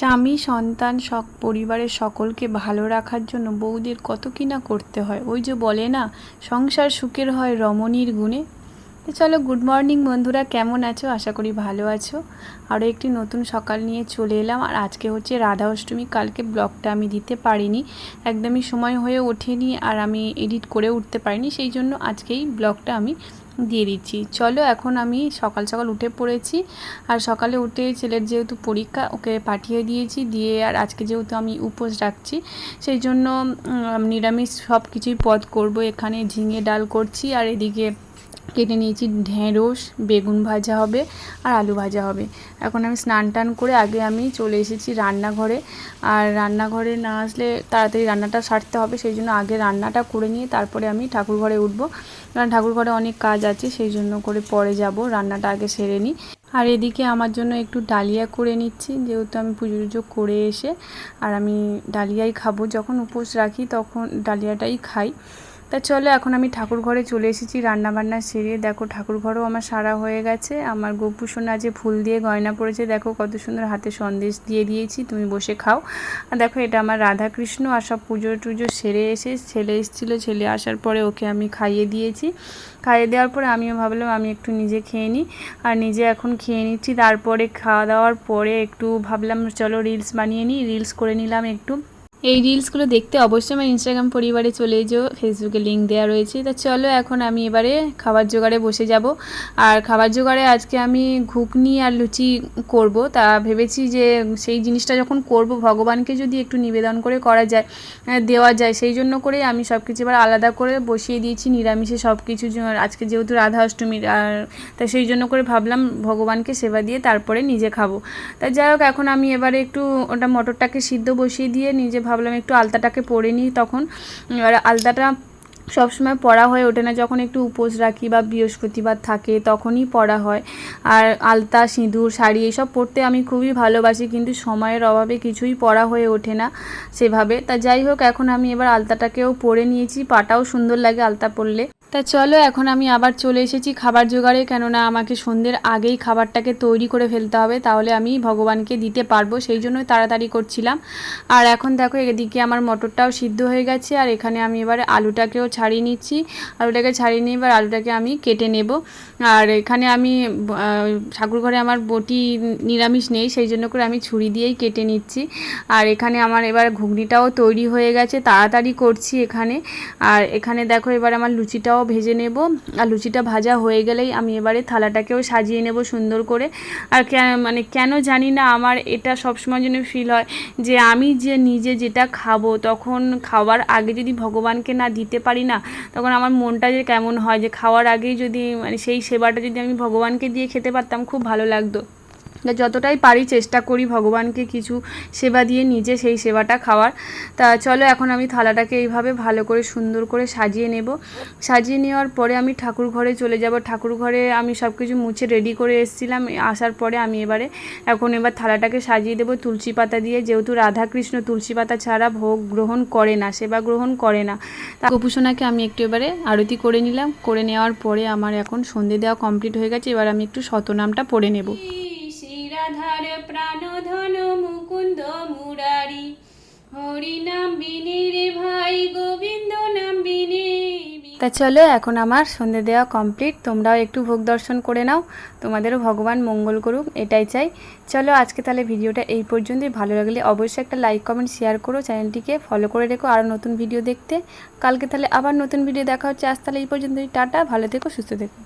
স্বামী, সন্তান, সক, পরিবারের সকলকে ভালো রাখার জন্য বউদের কত কি না করতে হয়। ওই যে বলে না, সংসার সুখের হয় রমণীর গুণে। তো চলো গুড মর্নিং বন্ধুরা, কেমন আছো? আশা করি ভালো আছো। আরও একটি নতুন সকাল নিয়ে চলে এলাম। আর আজকে হচ্ছে রাধা অষ্টমী, কালকে ব্লগটা আমি দিতে পারিনি। একদমই সময় হয়ে ওঠেনি আর আমি এডিট করে উঠতে পারিনি, সেই জন্য আজকেই ব্লগটা আমি দিয়ে দিচ্ছি। চলো এখন আমি সকাল সকাল উঠে পড়েছি। আর সকালে উঠে ছেলের যেহেতু পরীক্ষা, ওকে পাঠিয়ে দিয়েছি দিয়ে আর আজকে যেহেতু আমি উপোস রাখছি, সেই জন্য নিরামিষ সব কিছুই পদ করব। এখানে ঝিঙে ডাল করছি আর এদিকে কেটে নিয়েছি, ঢেঁড়স, বেগুন ভাজা হবে আর আলু ভাজা হবে। এখন আমি স্নান টান করে আগে আমি চলে এসেছি রান্নাঘরে। আর রান্নাঘরে না আসলে তাড়াতাড়ি রান্নাটা সারতে হবে, সেই জন্য আগে রান্নাটা করে নিয়ে তারপরে আমি ঠাকুর ঘরে উঠবো। কারণ ঠাকুর ঘরে অনেক কাজ আছে, সেই জন্য করে পরে যাব, রান্নাটা আগে সেরে নিই। আর এদিকে আমার জন্য একটু ডালিয়া করে নিচ্ছি, যেহেতু আমি পুজো টুজো করে এসে আর আমি ডালিয়াই খাব। যখন উপোস রাখি তখন ডালিয়াটাই খাই। তা চলো, এখন আমি ঠাকুর ঘরে চলে এসেছি রান্না বান্না সেরে। দেখো ঠাকুর ঘরও আমার সারা হয়ে গেছে। আমার গোপু সোনা যে ফুল দিয়ে গয়না পড়েছে দেখো কত সুন্দর হাতে সন্দেশ দিয়ে দিয়েছি, তুমি বসে খাও। আর দেখো, এটা আমার রাধাকৃষ্ণ আর সব পুজো টুজো সেরে এসে ছেলে এসেছিল, ছেলে আসার পরে ওকে আমি খাইয়ে দিয়েছি। খাইয়ে দেওয়ার পরে আমিও ভাবলাম আমি একটু নিজে খেয়ে নিই। আর নিজে এখন খেয়ে নিচ্ছি, তারপরে খাওয়া দাওয়ার পরে একটু ভাবলাম, চলো রিলস বানিয়ে নিই। রিলস করে নিলাম একটু। এই রিলসগুলো দেখতে অবশ্যই আমার ইনস্টাগ্রাম পরিবারে চলে যেও। ফেসবুকে লিঙ্ক দেওয়া রয়েছে। তা চলো এখন আমি এবারে খাবার জোগাড়ে বসে যাব। আর খাবার জোগাড়ে আজকে আমি ঘুগনি আর লুচি করব। তা ভেবেছি যে সেই জিনিসটা যখন করব, ভগবানকে যদি একটু নিবেদন করে করা যায় দেওয়া যায়, সেই জন্য করে আমি সব কিছু এবার আলাদা করে বসিয়ে দিয়েছি, নিরামিষে সব কিছু আজকে যেহেতু রাধা অষ্টমীর আর তা সেই জন্য করে ভাবলাম ভগবানকে সেবা দিয়ে তারপরে নিজে খাব। তা যাই হোক, এখন আমি এবারে একটু ওটা মটরটাকে সিদ্ধ বসিয়ে দিয়ে নিজে ভাবলাম একটু আলতাটাকে পরে নিই তখন। এবার আলতাটা সবসময় পড়া হয়ে ওঠে না। যখন একটু উপোস রাখি বা বৃহস্পতিবার থাকে তখনই পড়া হয়। আর আলতা, সিঁদুর, শাড়ি এইসব পরতে আমি খুবই ভালোবাসি কিন্তু সময়ের অভাবে কিছুই পড়া হয়ে ওঠে না সেভাবে। তা যাই হোক, এখন আমি এবার আলতাটাকেও পরে নিয়েছি। পাটাও সুন্দর লাগে আলতা পরলে। তা চলো এখন আমি আবার চলে এসেছি খাবার জোগাড়ে কেননা আমাকে সন্ধ্যের আগেই খাবারটাকে তৈরি করে ফেলতে হবে তাহলে আমি ভগবানকে দিতে পারব সেই জন্যই তাড়াতাড়ি করছিলাম। আর এখন দেখো এদিকে আমার মটরটাও সিদ্ধ হয়ে গেছে আর এখানে আমি এবারে আলুটাকেও ছাড়িয়ে নিচ্ছি। আলুটাকে ছাড়িয়ে নিয়ে এবার আলুটাকে আমি কেটে নেব। আর এখানে আমি আহ, ঠাকুর ঘরে আমার বটি নিরামিষ নেই সেই জন্য করে আমি ছুরি দিয়েই কেটে নিচ্ছি। আর এখানে আমার এবার ঘুগনিটাও তৈরি হয়ে গেছে তাড়াতাড়ি করছি এখানে। আর এখানে দেখো এবার আমার লুচিটাও ভেজে নেব। আর লুচিটা ভাজা হয়ে গেলেই আমি এবারে থালাটাকেও সাজিয়ে নেব সুন্দর করে। আর মানে কেন জানি না আমার এটা সবসময় জন্য ফিল হয় যে আমি যে নিজে যেটা খাব তখন খাওয়ার আগে যদি ভগবানকে না দিতে পারি না, তখন আমার মনটা যে কেমন হয় যে খাওয়ার আগেই যদি মানে সেই সেবাটা যদি আমি ভগবানকে দিয়ে খেতে পারতাম খুব ভালো লাগতো। যতটাই পারি চেষ্টা করি ভগবানকে কিছু সেবা দিয়ে নিজে সেই সেবাটা খাওয়ার। তা চলো এখন আমি থালাটাকে এইভাবে ভালো করে সুন্দর করে সাজিয়ে নেব। সাজিয়ে নেওয়ার পরে আমি ঠাকুর ঘরে চলে যাব। ঠাকুর ঘরে আমি সব কিছু মুছে রেডি করে এসেছিলাম। আসার পরে আমি এবারে এখন এবার থালাটাকে সাজিয়ে দেবো তুলসী পাতা দিয়ে। যেহেতু রাধাকৃষ্ণ তুলসী পাতা ছাড়া ভোগ গ্রহণ করে না, সেবা গ্রহণ করে না। তা গোপুসোনাকে আমি একটু এবারে আরতি করে নিলাম। করে নেওয়ার পরে আমার এখন সন্ধে দেওয়া কমপ্লিট হয়ে গেছে। এবার আমি একটু শতনামটা পড়ে নেব। শ্রীরাধার প্রাণধন মুকুন্দ মুরারি। হরি নাম বিনে রে ভাই, গোবিন্দ নাম বিনে তা চলো, এখন আমার সন্ধে দেওয়া কমপ্লিট তোমরাও একটু ভোগ দর্শন করে নাও। তোমাদেরও ভগবান মঙ্গল করুক, এটাই চাই। চলো, আজকে তাহলে ভিডিওটা এই পর্যন্তই। ভালো লাগলে অবশ্যই একটা লাইক কমেন্ট শেয়ার করো। চ্যানেলটিকে ফলো করে রেখো আরও নতুন ভিডিও দেখতে। কালকে তাহলে আবার নতুন ভিডিও দেখা হচ্ছে। আজ তাহলে এই পর্যন্তই। টাটা, ভালো থেকো, সুস্থ থেকো।